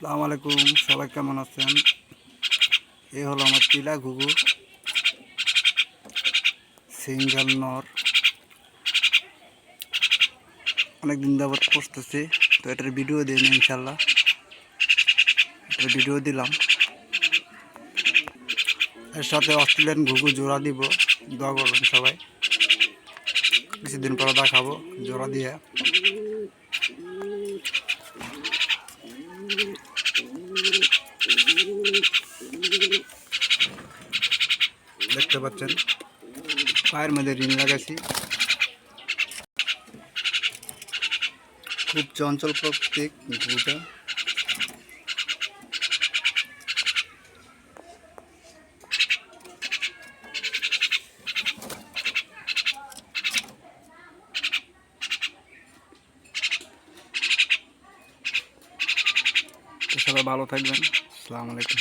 সালাম আলাইকুম, সবাই কেমন আছেন? এই হলো আমার টিলা ঘুঘু। সিঙ্গেল নর। অনেক দিন যাবত পড়তেছি, তো এটার ভিডিও দিন ইনশাল্লাহ। এটার ভিডিও দিলাম। এর সাথে অস্ট্রেলিয়ান ঘুঘু জোড়া দিব। দোয়া করবেন সবাই। কিছুদিন পরে দেখাবো জোড়া দিয়ে। দেখতে পাচ্ছেন পায়ের মধ্যে রিং লাগাইছি। খুব চঞ্চল প্রত্যেক সবাই ভালো থাকবেন। আসসালামু আলাইকুম।